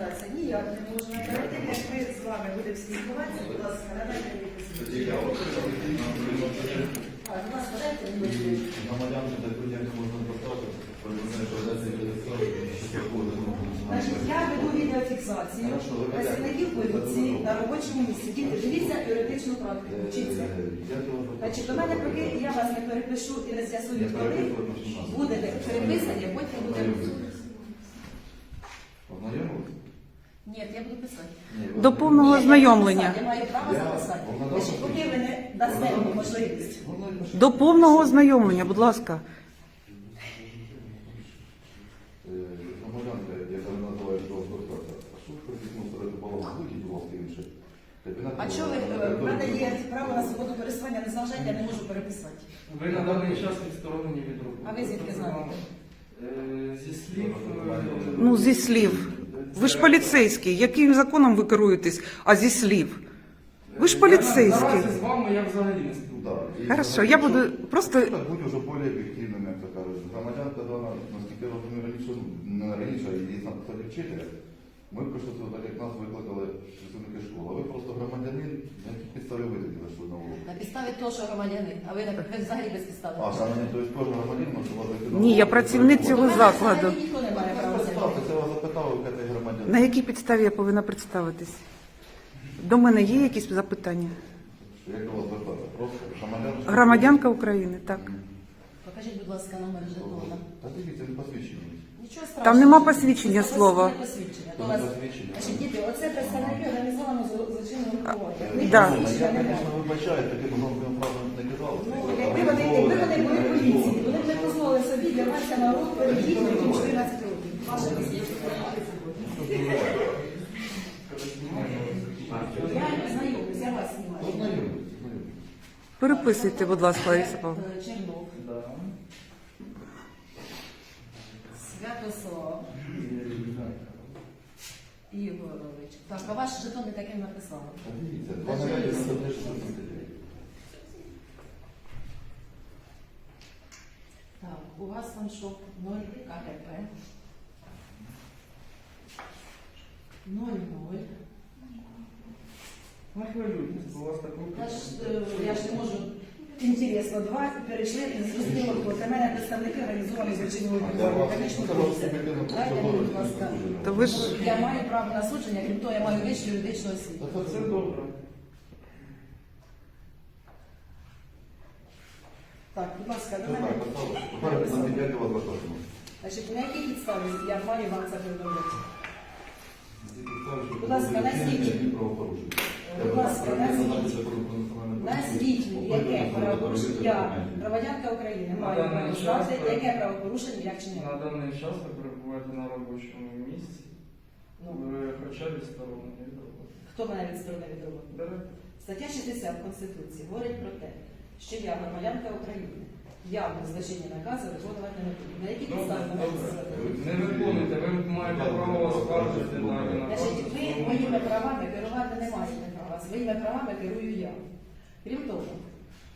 звертатися? Ніяк не можна. Перед тим, як ми з вами будемо спілкуватися, будь ласка, надайте мені посвідчення. А, будь ласка, дайте мені. Громадян таку як можна поставити, повідомляє, що ведеться відеофіксація, що такого Значить, я веду відеофіксацію Хорошо, ви ведете. працівників поліції на робочому місці. Діти, дивіться юридичну практику, вчіться. Значить, до мене поки я вас не перепишу і не з'ясую, коли будете переписані, потім буде Ознайомилися? Ні, я буду писати. До повного ознайомлення. Я маю право записати. Значить, поки ви не дасте мені можливість. До повного ознайомлення, будь ласка. Е, Громадянка, яка називає того звертатися, а що ви хочете створити баланс? Вийдіть, будь ласка, інше. А що ви, е, в мене є право на свободу користування, не зважайте, я не можу переписати. Ви на даний час відсторонені від роботи. А ви звідки знаєте? Е, Зі слів... е, Ну, зі слів. Ви ж поліцейський. Яким законом ви керуєтесь, а зі слів? Ви ж Я поліцейський. Наразі з вами я взагалі не спілкуюся. Хорошо, я буду просто- Так будь уже більш об'єктивним, як то кажуть. Громадянка дана, наскільки я розумію, раніше, ну, не раніше, а її на посаді вчителя. Ми прийшли сюди, так як нас викликали працівники школи. А ви просто громадянин, на якій підставі ви тоді зайшли на. На підставі того, що громадянин, а ви, ви взагалі без підстави. А, громадянин, тобто кожен громадянин може вас зайти Ні, я працівник цього закладу. Взагалі Ніхто не має права Представте, зайти. це вас запитали, ви кажете громадянин. На якій підставі я повинна представитись? До мене є якісь запитання? Просто? Громадянка України, так. Покажіть, будь ласка, номер жетона. Та дивіться, не посвідчені. Нічого страшного. Там нема посвідчення Це слова. не посвідчення. Вас- посвідчення. Значить, діти, оце представники організованого зло- злочинного групування. В них Да. Я, посвідчення немає. звісно, вибачаю, таким громким фразам не казав. Ну, якби вони, якби вони були поліції, вони б не дозволили собі дірватися на руку перед дітьми, 14 років. Ваше посвідчення. Переписуйте, будь ласка, Лариса Павловна. Е, Чернов. Святослав Ігорович. Так, а ваш жетон не таким написали. Так, у вас там що? 0 КГП. Не хвилюйтесь, бо у вас таку... Я ж, е, я ж не можу. Інтересно, два перейшли і зрозуміло, бо для мене представники організованої злочинної Дайте мені, будь ласка. ви ж Я маю право на судження, крім того, я маю вищу юридичну освіту. Та це добре. Так, будь ласка, до мене. Значить, на якій підставі я маю вам це повідомляти? Будь ласка, назвіть. Будь ласка, назвіть. Назвіть, яке правопорушення я, громадянка України, маю право знати, яке правопорушення, як чи На даний час ви перебуваєте на робочому місці. Ну, Ви хоча б відсторонені від роботи. хто мене відсторонив від роботи? Директор. Стаття 60 Конституції говорить про те, що я громадянка України. Явно злочинні накази виконувати не буду. На які Добре, підстави мене добре. Не виконуйте, ви маєте право оскаржити дані Значить, ви моїми правами керувати не маєте. Своїми правами керую я. Крім того,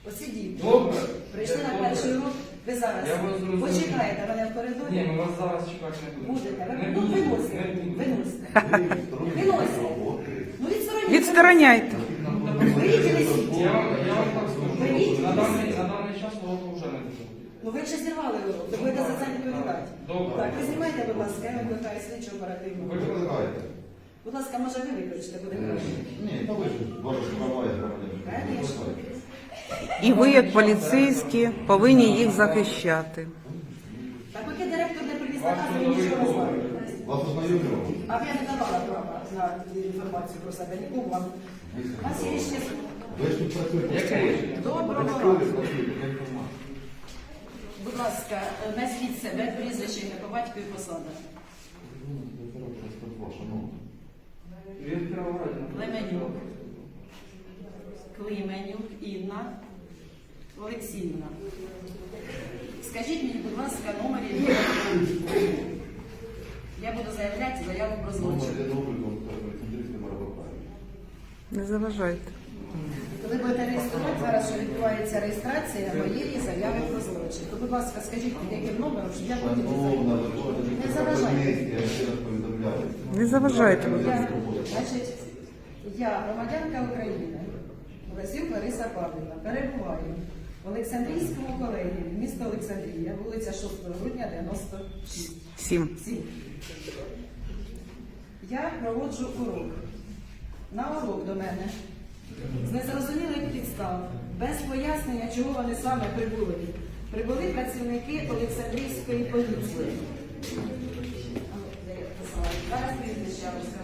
оці Добре. прийшли на Добре. перший урок, ви зараз Я вас зрозумів. почекаєте мене в Ні, коридорі. ми вас зараз чекати не будемо. Будете. Ви Не ну, будемо, виносите. не будемо. Виносите. Виносите. Ну, відстороніть. відстороняйте. Вийдіть і несіть. Я, я вам так скажу. На даний, на даний час уроку вже не буде. Ну ви вже зірвали урок, то будете за це відповідати. Добре. Так, ви знімайте, будь ласка, я викликаю слідчу оперативну. Ви Викликаєте? Будь ласка, може ви виключите, буде краще. Ні, та ви ж ваша є громадянин. Конечно. І ви, як поліцейські, повинні їх захищати. Так поки директор не привіз наказ, ви нічого не знаєте. Вас ознайомлював? А я не давала права на інформацію про себе нікому вам. У нас є рішення суду. Ви ж тут працюєте. Доброго ранку. Будь ласка, назвіть себе, прізвище, ім'я по батьку і посада. Від Кіровоградіна. Леменюк. Клименюк Інна Олексіївна. Скажіть мені, будь ласка, номер Я буду заявляти заяву про злочин. Не заважайте. Коли будете реєструвати, зараз що відбувається реєстрація моєї заяви про злочин. То, будь ласка, скажіть, під яким номером, щоб я потім не заважайте. Не заважайте, будь ласка. Значить, я громадянка України, Лесюк Лариса Павлівна, перебуваю в Олександрійському колегії, місто Олександрія, вулиця 6 грудня, 96. Сім. Сім. Я проводжу урок. На урок до мене з незрозумілих підстав, без пояснення, чого вони саме прибули. Прибули працівники Олександрійської поліції. Зараз прізвище я розкажу.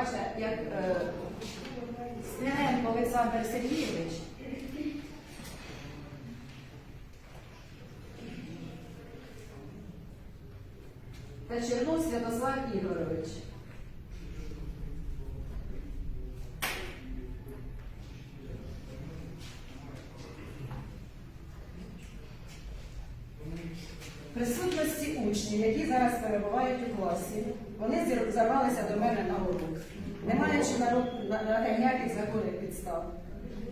бачите, як е, Сняренко Олександр Сергійович. Та Чернов Святослав Ігорович. Присутності учнів, які зараз перебувають у класі, вони зарвалися до мене на урок, не маючи на, ру- на, на те ніяких законних підстав.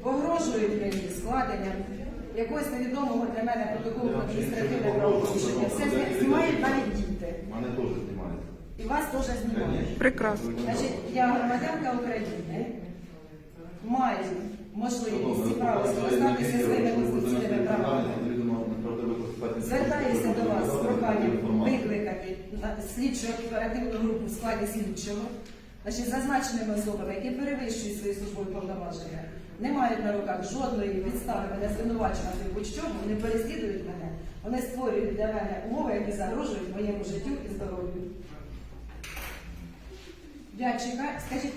Погрожують мені складенням якогось невідомого для мене протоколу про адміністративне правопорушення. Все знімають навіть діти. Мене теж знімають. І вас теж знімають. Прекрасно. Значить, я громадянка України, маю можливість і право скористатися своїми конституційними правами. Звертаюся до вас з проханням слідчу оперативну групу в складі слідчого, значить, зазначеними особами, які перевищують свої службові повноваження, не мають на руках жодної підстави мене звинувачувати в будь-чому, вони переслідують мене, вони створюють для мене умови, які загрожують моєму життю і здоров'ю. Я скажіть,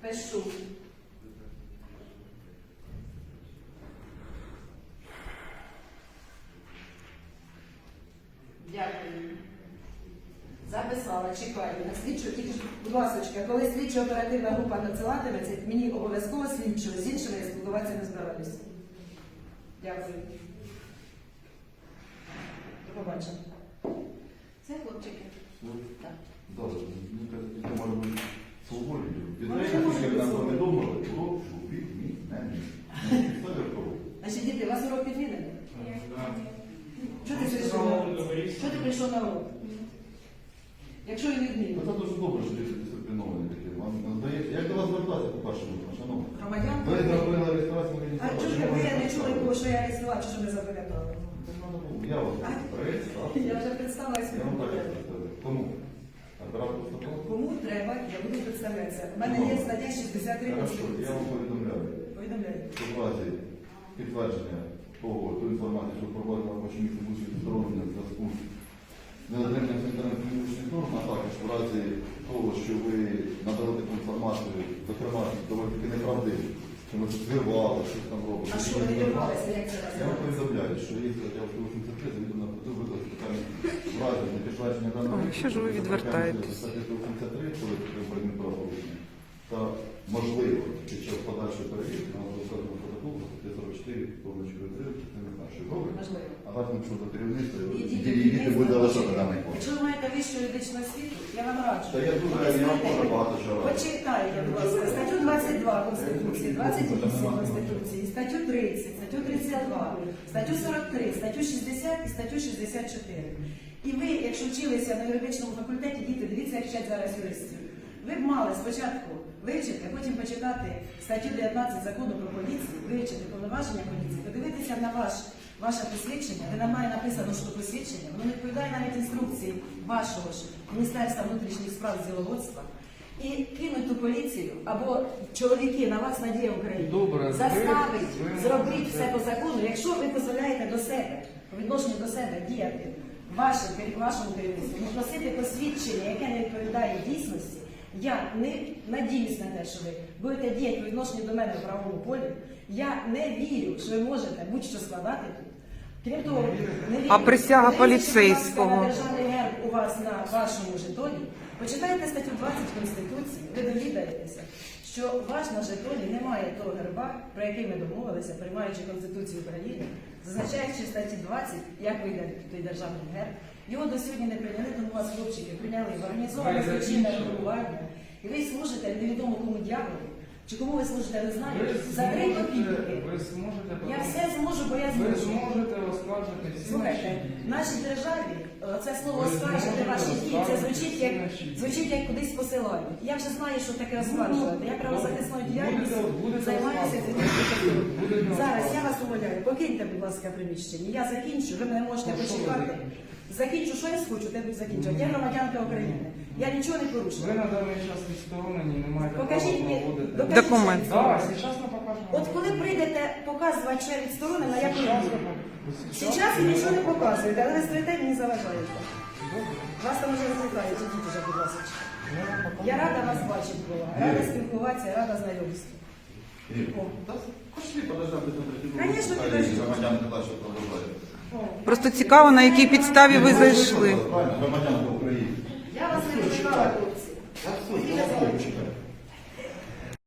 пишу. Дякую. Записала, чекаю на слідчу. Тільки будь ласка, коли слідчо оперативна група надсилатиметься, мені обов'язково слідчого з іншими я спілкуватися не збираюся. Дякую. До побачення. Це хлопчики. Так. Добре, ну, це може бути свободні. І Вони знаєте, не можуть як бути нам свободні. повідомили, прошу, відмінені. Підстави кого? Значить, діти, у вас урок відмінений? Чого ти прийшов на Сказали, урок? договоріться. Чого ти прийшов на урок? Якщо він Ну, відмінений. Це дуже добре, що діти дисципліновані такі. Вам здається, як до вас звертатися, по-перше, шановні? Громадян? Ви зробили реєстрацію мені. А чого ж ви кого, що я реєстрував, чи що не запам'ятали? Я вже представилася. Я вам так і представляю. Кому? Кому треба, я буду представлятися. У мене є стаття 63 Хорошо, Конституції. я вам повідомляю. Повідомляю. що в разі підтвердження того, ту інформацію, що проводила місце бути здоров'я в зв'язку з недотриманням санітарно-епідемічних норм, а також в разі того, що ви надали таку інформацію, зокрема, доволі таки неправдиву, що ми тут вирвали, щось там робили. А що вони вирвалися, як це Я вам повідомляю, що є стаття 183, завідомо на проти виклик питання в разі непідтвердження даного А що ж ви відвертаєтесь? Стаття 183, коли приборні правопорушення, та можливо під час подальшої перевірки на розказаного протоколу статті 44, повністю відкрити, це не знаю, що добре. Вас що до керівництва, діти, буде лишати даний код. Якщо ви маєте вищу юридичну освіту, я вам раджу. Та я дуже, я вам багато раджу. Почитайте, будь ласка, статтю 22 Конституції, 28 Конституції, статтю 30, статтю 32, статтю 43, статтю 60 і статтю 64. І ви, якщо вчилися на юридичному факультеті, діти, дивіться, як вчать зараз юристів. Ви б мали спочатку вивчити, а потім почитати статтю 19 закону про поліцію, вивчити повноваження поліції, подивитися на ваш, ваше посвідчення, де нам має написано, що посвідчення, воно не відповідає навіть інструкції вашого ж Міністерства внутрішніх справ з діловодства. І кинуть ту поліцію або чоловіки на вас надія України Добре, заставить ви- ви зробити можете- все по закону, якщо ви дозволяєте до себе по відношенню до себе діяти вашим вашому керівництву, не просити посвідчення, яке не відповідає дійсності. Я не надіюсь на те, що ви будете діяти по відношенню до мене в правовому полі. Я не вірю, що ви можете будь-що складати тут. Крім того, не вірю. А присяга Подивіться, будь ласка, поліцейського? на державний герб у вас на вашому жетоні, почитайте статтю 20 Конституції, ви довідаєтеся, що ваш на жетоні немає того герба, про який ми домовилися, приймаючи Конституцію України, зазначаючи в статті 20, як виглядає той державний герб. Його до сьогодні не прийняли, тому вас хлопчики прийняли в організоване злочинне групування. І ви служите невідомо кому дьяволу, чи кому ви служите, не знаю, Ви за три зможете, копійки. ви зможете, Я все зможу, бо я ви зможу. зможете оскаржити всі Слухайте, наші в дії. нашій державі е, це слово Ви оскаржити зможете ваші дії, це оскаржити звучить всі як наші дії. звучить як кудись посилають. Я вже знаю, що таке оскаржувати. Я правозахисною Будете- діяльністю будете займаюся цим. оскаржувати. Будете Зараз я вас умоляю, покиньте, будь ласка, приміщення. Я закінчу, ви мене можете Ну, що ви почекати. закінчите? Закінчу, що я схочу, те буду закінчувати. Я громадянка України. Я нічого не Ви на даний час відсторонені, не маєте Покажіть права мені проводити. докажіть, Документ. що я відсторонена. зараз ми покажемо. От коли прийдете показувати, що я відсторонена, я Сейчас прийду. ви Зараз ви нічого не показуєте, але ви стоїте і мені заважаєте. Вас там вже викликають, ідіть уже, будь ласка. Я рада вас бачити була, рада спілкуватися, рада знайомству. Пошли, подождемо до Конечно. Громадянка. Просто цікаво, на якій підставі ви зайшли. Правильно, громадянка України. Викликала, хлопці.